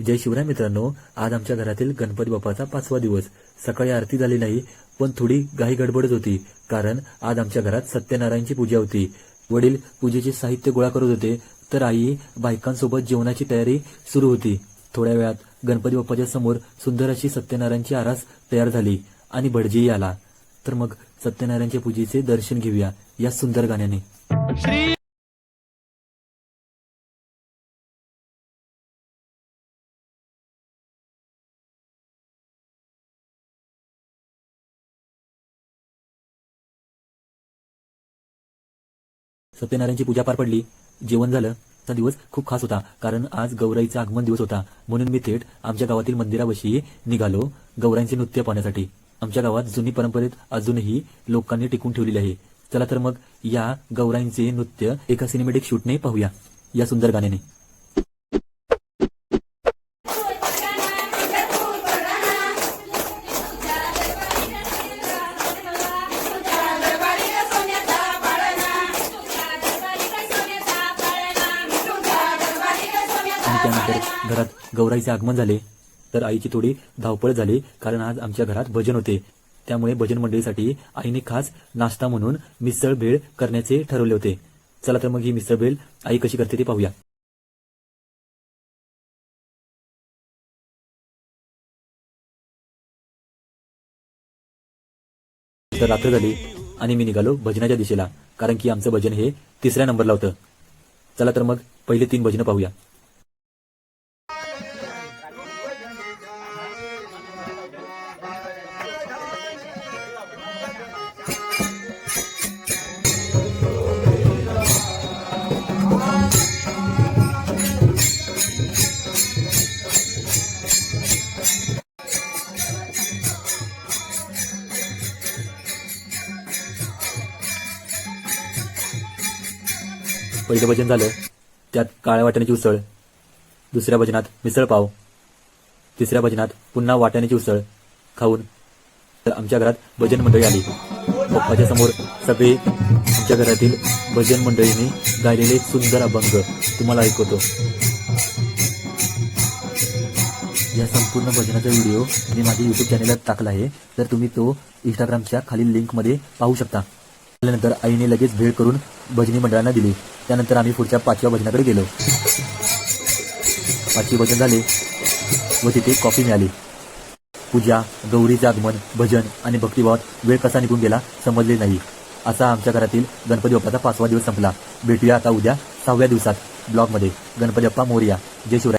जय शिवराय मित्रांनो आज आमच्या घरातील गणपती बाप्पाचा पाचवा दिवस. सकाळी आरती झाली नाही पण थोडी घाई गडबडच होती कारण आज आमच्या घरात सत्यनारायणची पूजा होती. वडील पूजेचे साहित्य गोळा करत होते तर आई बायकांसोबत जेवणाची तयारी सुरू होती. थोड्या वेळात गणपती बाप्पाच्या समोर सुंदर अशी सत्यनारायणची आरास तयार झाली आणि भटजीही आला. तर मग सत्यनारायणच्या पूजेचे दर्शन घेऊया या सुंदर गाण्याने. सत्यनारायणची पूजा पार पडली. जेवण झालं. हा दिवस खूप खास होता कारण आज गौराईचा आगमन दिवस होता. म्हणून मी थेट आमच्या गावातील मंदिरावशी निघालो गौराईंचे नृत्य पाहण्यासाठी. आमच्या गावात जुनी परंपरेत अजूनही लोकांनी टिकून ठेवलेली आहे. चला तर मग या गौराईंचे नृत्य एका सिनेमॅटिक शूटने पाहूया या सुंदर गाण्याने. आणि त्यानंतर घरात गौराईचे आगमन झाले. तर आईची थोडी धावपळ झाली कारण आज आमच्या घरात भजन होते. त्यामुळे भजन मंडळीसाठी आईने खास नाश्ता म्हणून मिसळ भेळ करण्याचे ठरवले होते. चला तर मग ही मिसळ भेळ आई कशी करते ते पाहूया. तर रात्र झाली आणि मी निघालो भजनाच्या दिशेला कारण की आमचं भजन हे तिसऱ्या नंबरला होतं. चला तर मग पहिले तीन भजनं पाहूया. पहिलं भजन झालं त्यात काळ्या वाटाण्याची उसळ दुसऱ्या भजनात मिसळ पाव तिसऱ्या भजनात पुन्हा वाटाण्याची उसळ खाऊन तर आमच्या घरात भजन मंडळी आली. पप्पाच्या समोर सगळे आमच्या घरातील भजन मंडळीने गायलेले सुंदर अभंग तुम्हाला ऐकवतो. या संपूर्ण भजनाचा व्हिडिओ मी माझ्या युट्यूब चॅनलला टाकला आहे. तर तुम्ही तो इंस्टाग्रामच्या खालील लिंकमध्ये पाहू शकता. त्यानंतर आईने लगेच भेट करून भजनी मंडळांना दिली. त्यानंतर आम्ही पुढच्या पाचव्या भजनाकडे गेलो. पाचवी भजन झाले व तिथे कॉफी मिळाली. पूजा गौरीचे आगमन भजन आणि भक्तिभावात वेळ कसा निघून गेला समजले नाही. असा आमच्या घरातील गणपती बाप्पाचा पाचवा दिवस संपला. भेटूया आता उद्या सहाव्या दिवसात ब्लॉगमध्ये. गणपती बाप्पा मोर्या. जय शिवराय.